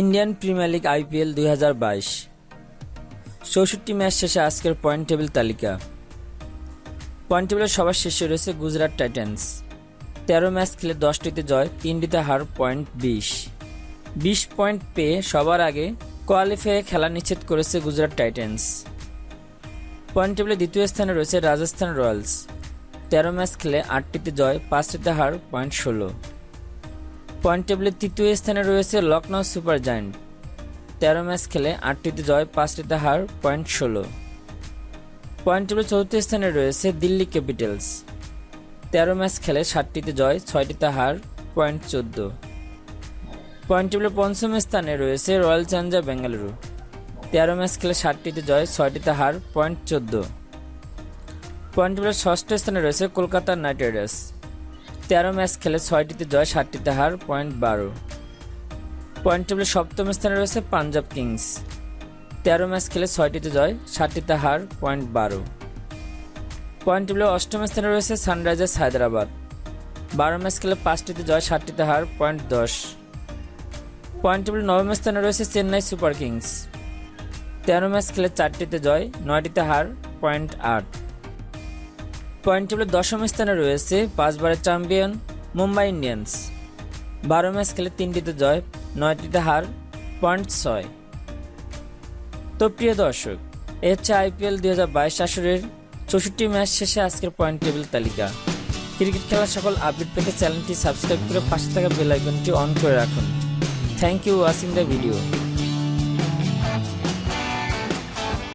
Indian premier league IPL দুই হাজার বাইশ। চৌষট্টি ম্যাচ শেষে আজকের পয়েন্ট টেবিল তালিকা। পয়েন্ট টেবিলের সবার শেষে রয়েছে গুজরাট টাইটান্স। তেরো ম্যাচ খেলে দশটিতে জয়, তিনটিতে হার পয়েন্ট বিশ। বিশ পয়েন্ট পেয়ে সবার আগে কোয়ালিফাইয়ে খেলা নিশ্চিত করেছে গুজরাট টাইটান্স। পয়েন্ট টেবিলে দ্বিতীয় স্থানে রয়েছে রাজস্থান রয়্যালস। তেরো ম্যাচ খেলে আটটিতে জয়, পাঁচটিতে হার পয়েন্ট ষোলো। পয়েন্ট টেবিলের তৃতীয় স্থানে রয়েছে লখনৌ সুপার জায়ান্ট। তেরো ম্যাচ খেলে আটটিতে জয়, পাঁচটিতে হার, পয়েন্ট ষোলো। পয়েন্ট টেবিলের চতুর্থ স্থানে রয়েছে দিল্লি ক্যাপিটালস। তেরো ম্যাচ খেলে ষাটটিতে জয়, ছয়টিতে হার, পয়েন্ট চোদ্দ। পয়েন্ট টেবিলের পঞ্চম স্থানে রয়েছে রয়্যাল চ্যালেঞ্জার বেঙ্গালুরু। তেরো ম্যাচ খেলে ষাটটিতে জয়, ছয়টিতে হার, পয়েন্ট চোদ্দ। পয়েন্ট টেবিলের ষষ্ঠ স্থানে রয়েছে কলকাতা নাইট রাইডার্স। তেরো ম্যাচ খেলে ছয়টিতে জয় ষাটটিতে হার, পয়েন্ট বারো। পয়েন্ট টেবিলের সপ্তম স্থানে রয়েছে পাঞ্জাব কিংস। তেরো ম্যাচ খেলে ছয়টিতে জয় ষাটটিতে হার, পয়েন্ট বারো। পয়েন্ট টেবিলের অষ্টম স্থানে রয়েছে সানরাইজার্স হায়দ্রাবাদ। বারো ম্যাচ খেলে পাঁচটিতে জয় ষাটটিতে হার, পয়েন্ট দশ। পয়েন্ট টেবিলের নবম স্থানে রয়েছে চেন্নাই সুপার কিংস। তেরো ম্যাচ খেলে চারটিতে জয়, নয়টিতে হার, পয়েন্ট আট। পয়েন্ট টেবিলের দশম স্থানে রয়েছে পাঁচবারের চ্যাম্পিয়ন মুম্বাই ইন্ডিয়ান্স। বারো ম্যাচ খেলে তিনটিতে জয়, নয়টিতে হার, পয়েন্ট ছয়। তো প্রিয় দর্শক, এ হচ্ছে আইপিএল দুই হাজার বাইশ আসরের চৌষট্টি ম্যাচ শেষে আজকের পয়েন্ট টেবিল তালিকা। ক্রিকেট খেলার সকল আপডেট পেতে চ্যানেলটি সাবস্ক্রাইব করে পাশে থাকা বেল আইকনটি অন করে রাখুন। Thank you watching the video.